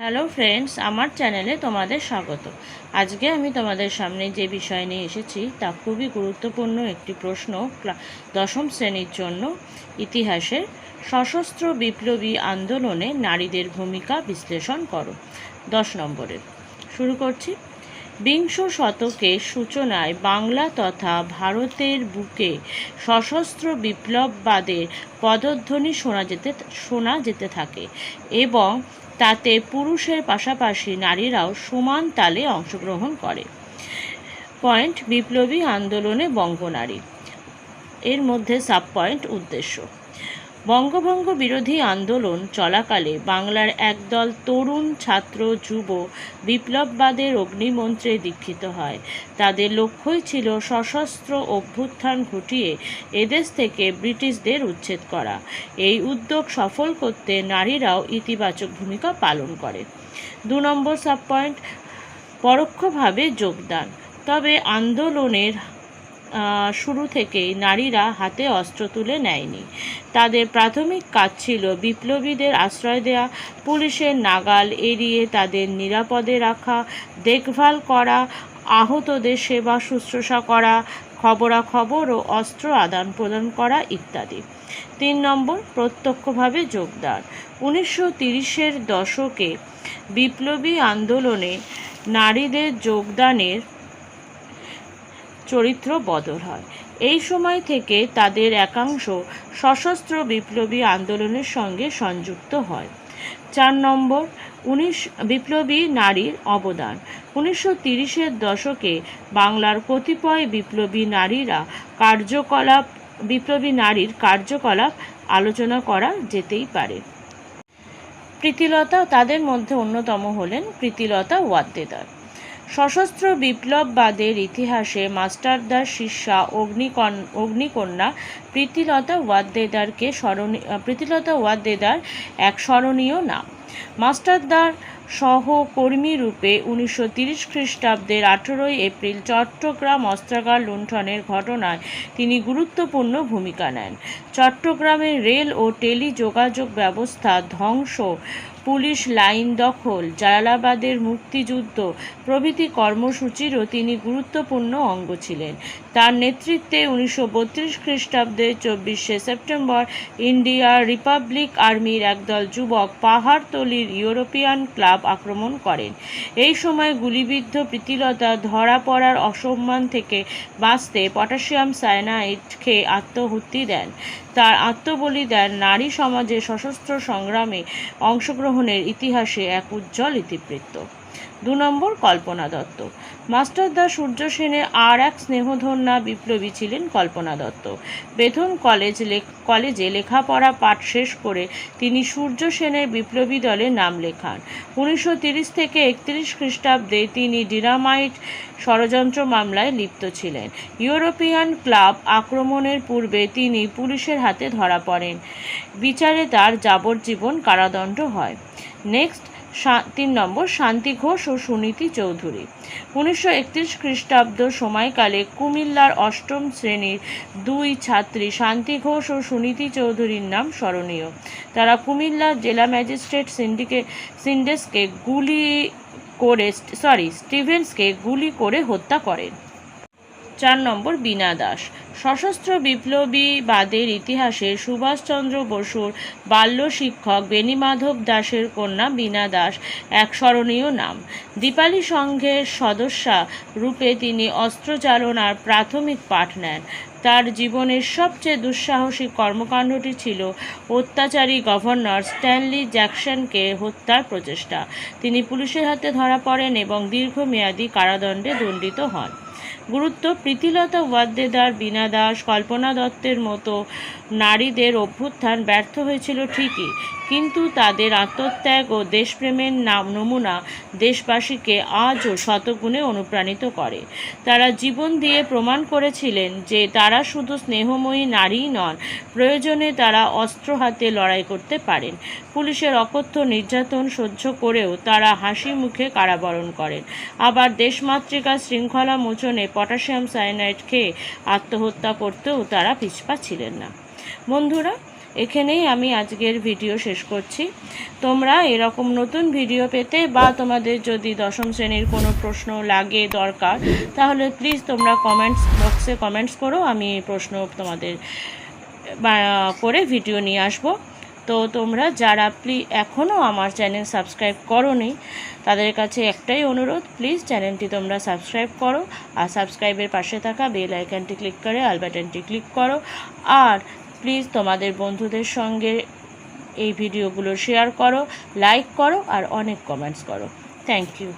Hello friends আমার চ্যানেলে তোমাদের স্বাগত। আজকে আমি তোমাদের সামনে যে বিষয় নিয়ে এসেছি, তা খুবই গুরুত্বপূর্ণ একটি প্রশ্ন দশম শ্রেণির জন্য ইতিহাসের সশস্ত্র বিপ্লবী আন্দোলনে নারীদের ভূমিকা বিশ্লেষণ করো। দশ নম্বরের শুরু করছি। বিংশ শতকের সূচনায় বাংলা তথা ভারতের বুকে সশস্ত্র বিপ্লববাদের পদধ্বনি শোনা যেতে শোনা যেতে থাকে এবং তাতে পুরুষের পাশাপাশি নারীরাও সমান তালে অংশগ্রহণ করে। পয়েন্ট বিপ্লবী আন্দোলনে বঙ্গনারী। এর মধ্যে সাব পয়েন্ট উদ্দেশ্য। বঙ্গভঙ্গ বিরোধী আন্দোলন চলাকালে বাংলার একদল তরুণ ছাত্র যুব বিপ্লববাদের অগ্নিমন্ত্রে দীক্ষিত হয়। তাদের লক্ষ্যই ছিল সশস্ত্র অভ্যুত্থান ঘটিয়ে এদেশ থেকে ব্রিটিশদের উচ্ছেদ করা। এই উদ্যোগ সফল করতে নারীরাও ইতিবাচক ভূমিকা পালন করে। দু নম্বর সাব পয়েন্ট পরোক্ষভাবে যোগদান। তবে আন্দোলনের শুরু থেকেই নারীরা হাতে অস্ত্র তুলে নেয়নি। তাদের প্রাথমিক কাজ ছিল বিপ্লবীদের আশ্রয় দেওয়া পুলিশের নাগাল এড়িয়ে তাদের নিরাপদে রাখা, দেখভাল করা, আহতদের সেবা শুশ্রূষা করা, খবরাখবর ও অস্ত্র আদান প্রদান করা ইত্যাদি। তিন নম্বর, প্রত্যক্ষভাবে যোগদান। উনিশশো তিরিশের দশকে বিপ্লবী আন্দোলনে নারীদের যোগদানের চরিত্র বদল হয়। এই সময় থেকে তাদের একাংশ সশস্ত্র বিপ্লবী আন্দোলনের সঙ্গে সংযুক্ত হয়। চার নম্বর, উনিশ, বিপ্লবী নারীর অবদান। উনিশশো তিরিশের দশকে বাংলার কতিপয় বিপ্লবী নারীরা কার্যকলাপ, বিপ্লবী নারীর কার্যকলাপ আলোচনা করা যেতেই পারে। প্রীতিলতা তাদের মধ্যে অন্যতম হলেন প্রীতিলতা ওয়াদ্দেদার। সশস্ত্র বিপ্লববাদের ইতিহাসে মাস্টারদার শিষ্যা অগ্নিকন অগ্নিকন্যা প্রীতিলতা ওয়াদ্দেদারকে স্মরণীয় প্রীতিলতা ওয়াদ্দেদার এক স্মরণীয় নাম। মাস্টারদার সহকর্মী রূপে উনিশশো তিরিশ খ্রিস্টাব্দের আঠেরোই এপ্রিল চট্টগ্রাম অস্ত্রাগার লুণ্ঠনের ঘটনায় তিনি গুরুত্বপূর্ণ ভূমিকা নেন। চট্টগ্রামের রেল ও টেলি যোগাযোগ ব্যবস্থা ধ্বংস পুলিশ লাইন দখল, জালালাবাদের মুক্তিযুদ্ধ, প্রভৃতি কর্মসূচিরও তিনি গুরুত্বপূর্ণ অঙ্গ ছিলেন। তার নেতৃত্বে উনিশশো বত্রিশ খ্রিস্টাব্দে চব্বিশে সেপ্টেম্বর ইন্ডিয়া রিপাবলিক আর্মির একদল যুবক পাহাড়তলির ইউরোপিয়ান ক্লাব আক্রমণ করেন। এই সময় গুলিবিদ্ধ প্রীতিলতা ধরা পড়ার অসম্মান থেকে বাঁচতে পটাশিয়াম সায়ানাইড খেয়ে আত্মহুতি দেন। তার আত্মবলি দেন নারী সমাজে সশস্ত্র সংগ্রামে অংশগ্রহণের ইতিহাসে এক উজ্জ্বল ইতিবৃত্ত। দু নম্বর কল্পনা দত্ত। মাস্টারদা সূর্য সেনের আর এক স্নেহধন্যা বিপ্লবী ছিলেন কল্পনা দত্ত। বেথুন কলেজ কলেজে লেখাপড়া পাঠ শেষ করে তিনি সূর্য সেনের বিপ্লবী দলে নাম লেখান। উনিশশো থেকে একত্রিশ খ্রিস্টাব্দে তিনি ডিনামাইট ষড়যন্ত্র মামলায় লিপ্ত ছিলেন। ইউরোপিয়ান ক্লাব আক্রমণের পূর্বে তিনি পুলিশের হাতে ধরা পড়েন। বিচারে তার যাবজ্জীবন কারাদণ্ড হয়। নেক্সট তিন নম্বর, শান্তি ঘোষ ও সুনীতি চৌধুরী। উনিশশো একত্রিশ খ্রিস্টাব্দ সময়কালে কুমিল্লার অষ্টম শ্রেণির দুই ছাত্রী শান্তি ঘোষ ও সুনীতি চৌধুরীর নাম স্মরণীয়। তারা কুমিল্লার জেলা ম্যাজিস্ট্রেট সিন্ডিকে, সিন্ডেসকে গুলি করে সরি স্টিভেন্সকে গুলি করে হত্যা করেন চার নম্বর বীণা দাস। সশস্ত্র বিপ্লবীবাদের ইতিহাসে সুভাষচন্দ্র বসুর বাল্য শিক্ষক বেণীমাধব দাসের কন্যা বীণা দাস এক স্মরণীয় নাম। দীপালি সংঘের সদস্যা রূপে তিনি অস্ত্রচালনার প্রাথমিক পাঠ নেন। তার জীবনের সবচেয়ে দুঃসাহসিক কর্মকাণ্ডটি ছিল অত্যাচারী গভর্নর স্ট্যানলি জ্যাকসনকে হত্যার প্রচেষ্টা। তিনি পুলিশের হাতে ধরা পড়েন এবং দীর্ঘমেয়াদী কারাদণ্ডে দণ্ডিত হন। গুরুত্ব প্রীতিলতা ওয়াদ্দেদার বীণা দাস কল্পনা দত্তের মতো নারীদের অভ্যুত্থান ব্যর্থ হয়েছিল ঠিকই। কিন্তু তাদের আত্মত্যাগ ও দেশপ্রেমের নাম নমুনা দেশবাসীকে আজও শতগুণে অনুপ্রাণিত করে। তারা জীবন দিয়ে প্রমাণ করেছিলেন যে তারা শুধু স্নেহময়ী নারীই নন, প্রয়োজনে তারা অস্ত্র হাতে লড়াই করতে পারেন। পুলিশের অকথ্য নির্যাতন সহ্য করেও তারা হাসি মুখে কারাবরণ করেন। আবার দেশমাতৃকা শৃঙ্খলা মোচনে পটাশিয়াম সায়ানাইড খেয়ে আত্মহত্যা করতেও তারা পিছপা ছিলেন না। বন্ধুরা এখানেই আমি আজকের ভিডিও শেষ করছি। তোমরা এরকম নতুন ভিডিও পেতে বা তোমাদের যদি দশম শ্রেণির কোনো প্রশ্ন লাগে দরকার, তাহলে প্লিজ তোমরা কমেন্টস বক্সে কমেন্টস করো, আমি প্রশ্ন তোমাদের করে ভিডিও নিয়ে আসব। তো তোমরা যারা প্লি এখনও আমার চ্যানেল সাবস্ক্রাইব করোনি, তাদের কাছে একটাই অনুরোধ প্লিজ চ্যানেলটি তোমরা সাবস্ক্রাইব করো, আর সাবস্ক্রাইবের পাশে থাকা বেল আইকনটি ক্লিক করে আল বাটনটি ক্লিক করো। আর প্লিজ তোমাদের বন্ধুদের সঙ্গে এই ভিডিওগুলো শেয়ার করো লাইক করো আর অনেক কমেন্টস করো। Thank you